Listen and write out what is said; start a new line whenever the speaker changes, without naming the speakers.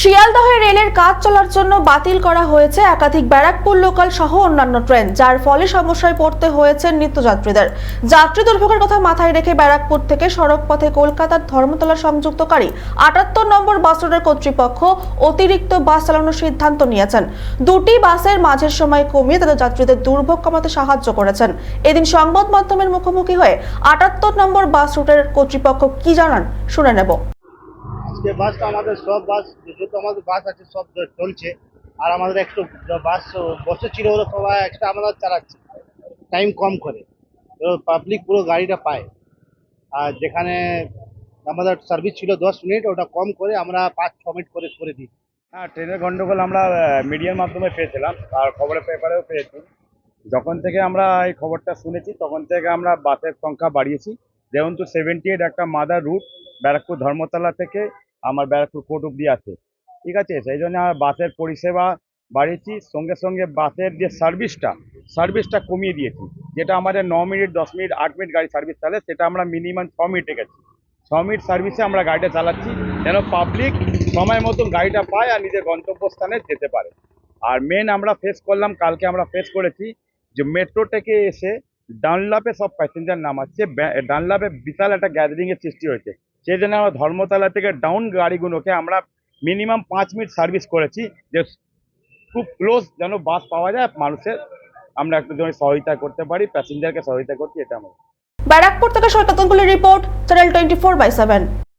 শিয়ালদহে রেলের কাজ চলার জন্য বাতিল করা হয়েছে একাধিক ব্যারাকপুর লোকাল সহ অন্যান্য ট্রেন, যার ফলে সমস্যায় পড়তে হয়েছে নিত্যযাত্রীদের। যাত্রী দুর্ভোগের কথা মাথায় রেখে ব্যারাকপুর থেকে সড়ক পথে কলকাতার ধর্মতলা সংযুক্তকারী আটাত্তর নম্বর বাস রুটের কর্তৃপক্ষ অতিরিক্ত বাস চালানোর সিদ্ধান্ত নিয়েছেন। দুটি বাসের মাঝের সময় কমিয়ে তাদের যাত্রীদের দুর্ভোগ কমাতে সাহায্য করেছেন। এদিন সংবাদ মাধ্যমের মুখোমুখি হয়ে আটাত্তর নম্বর বাস রুটের কর্তৃপক্ষ কি জানান শুনে নেব।
আজকে বাসটা আমাদের সব বাস যত আমাদের বাস আছে, সব চলছে। আর আমাদের একটু বাস বসে ছিল ওরা সবাই একটা আমাদের চালাচ্ছে। টাইম কম করে। তো পাবলিক পুরো গাড়িটা পায়। আর যেখানে আমাদের সার্ভিস ছিল দশ মিনিট ওটা কম করে আমরা পাঁচ, ছ মিনিট করে করে দিই।
হ্যাঁ ট্রেনের গন্ডগোল আমরা মিডিয়ার মাধ্যমে পেয়েছিলাম। আর খবরের পেপারেও পেয়েছি। যখন থেকে আমরা এই খবরটা শুনেছি, তখন থেকে আমরা বাসের সংখ্যা বাড়িয়েছি। যেহেতু সেভেন্টি এইট একটা মাদার রুট ব্যারাকপুর ধর্মতলা থেকে আমার ব্যারাকপুর কোর্ট অব্দি আছে। ঠিক আছে? সেই জন্য আমরা বাসের পরিষেবা বাড়িয়েছি। সঙ্গে সঙ্গে বাসের যে সার্ভিসটা সার্ভিসটা কমিয়ে দিয়েছি। যেটা আমাদের ন মিনিট, দশ মিনিট, আট মিনিট গাড়ি সার্ভিস চালে, সেটা আমরা মিনিমাম ছ মিনিটে গেছি। ছ মিনিট সার্ভিসে আমরা গাড়িটা চালাচ্ছি যেন পাবলিক সময় মতন গাড়িটা পায় আর নিজের গন্তব্যস্থানে যেতে পারে। আর মেন আমরা ফেস করলাম, কালকে আমরা ফেস করেছি যে মেট্রো থেকে এসে ডানলাপে সব প্যাসেঞ্জার নামাচ্ছে। ডানলাপে বিশাল একটা গ্যাদারিংয়ের সৃষ্টি হয়েছে। সেই জন্য আমরা ধর্মতলা থেকে ডাউন গাড়িগুলোকে আমরা মিনিমাম পাঁচ মিনিট সার্ভিস করেছি, যে খুব ক্লোজ যেন বাস পাওয়া যায়, মানুষের আমরা একটু যেন সহায়তা করতে পারি প্যাসেঞ্জারকে সহায়তা করছি, এটা আমরা।
ব্যারাকপুর থেকে Saikat report channel twenty four by seven